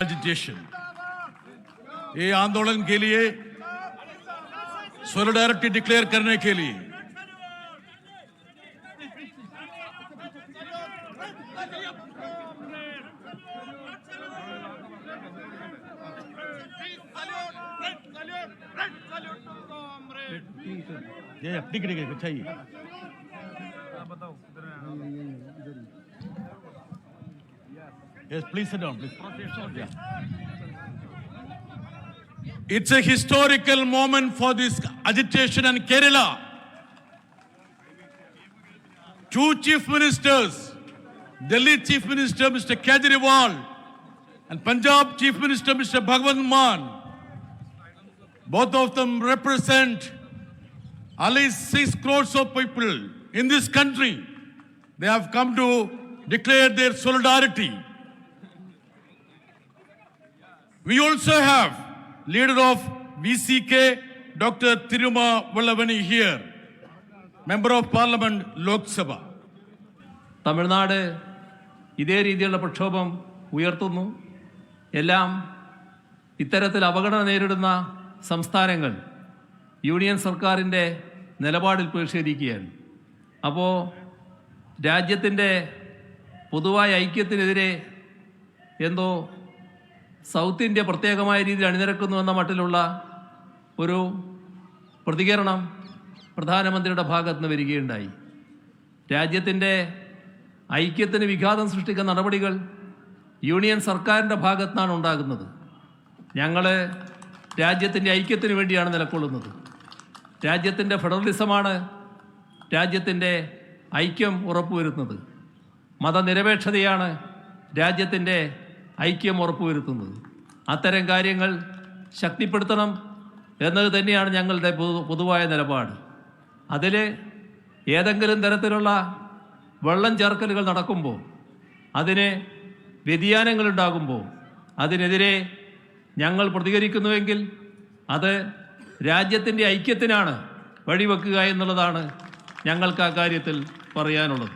Agitation ये आंदोलन के लिए सोलिडारिटी डिक्लेयर करने के लिए। ये कुछ चाहिए Yes, please sit down, please. It's a historical moment for this agitation in Kerala. Two chief ministers, Delhi Chief Minister Mr. Kejriwal and Punjab Chief Minister Mr. Bhagwant Mann, both of them represent at least six crores of people in this country. They have come to declare their solidarity. We also have leader of VCK, Dr. Tiruma Vallavani here, member of parliament, Lok Sabha. Tamil Nadu ഇതേ രീതിയിലുള്ള പ്രക്ഷോഭം ഉയർത്തുന്നു എല്ലാം ഇത്തരത്തിൽ അപകടം നേരിടുന്ന സംസ്ഥാനങ്ങൾ union സർക്കാരിന്റെ നിലപാടിൽ പ്രതിഷേധിക്കുകയാണ് അപ്പോൾ രാജ്യത്തിന്റെ പൊതുവായ ഐക്യത്തിനെതിരെ എന്തോ സൗത്ത് ഇന്ത്യ പ്രത്യേകമായ രീതിയിൽ അണിനിരക്കുന്നു എന്ന മട്ടിലുള്ള ഒരു പ്രതികരണം പ്രധാനമന്ത്രിയുടെ ഭാഗത്ത് നിന്ന് വരികയുണ്ടായി. രാജ്യത്തിന്റെ ഐക്യത്തിന് വിഘാതം സൃഷ്ടിക്കുന്ന നടപടികൾ യൂണിയൻ സർക്കാരിന്റെ ഭാഗത്താണ് ഉണ്ടാകുന്നത്. ഞങ്ങൾ രാജ്യത്തിന്റെ ഐക്യത്തിന് വേണ്ടിയാണ് നിലകൊള്ളുന്നത് രാജ്യത്തിന്റെ ഫെഡറലിസമാണ് രാജ്യത്തിന്റെ ഐക്യം ഉറപ്പുവരുത്തുന്നത്. മതനിരപേക്ഷതയാണ് രാജ്യത്തിന്റെ ഐക്യം ഉറപ്പുവരുത്തുന്നത് അത്തരം കാര്യങ്ങൾ ശക്തിപ്പെടുത്തണം എന്നത് തന്നെയാണ് ഞങ്ങളുടെ പൊതുവായ നിലപാട്. അതിൽ ഏതെങ്കിലും തരത്തിലുള്ള വെള്ളം ചേർക്കലുകൾ നടക്കുമ്പോൾ അതിന് വ്യതിയാനങ്ങൾ ഉണ്ടാകുമ്പോൾ അതിനെതിരെ ഞങ്ങൾ പ്രതികരിക്കുന്നുവെങ്കിൽ അത് രാജ്യത്തിന്റെ ഐക്യത്തിനാണ് വഴിവെക്കുക എന്നുള്ളതാണ് ഞങ്ങൾക്ക് ആ കാര്യത്തിൽ പറയാനുള്ളത്.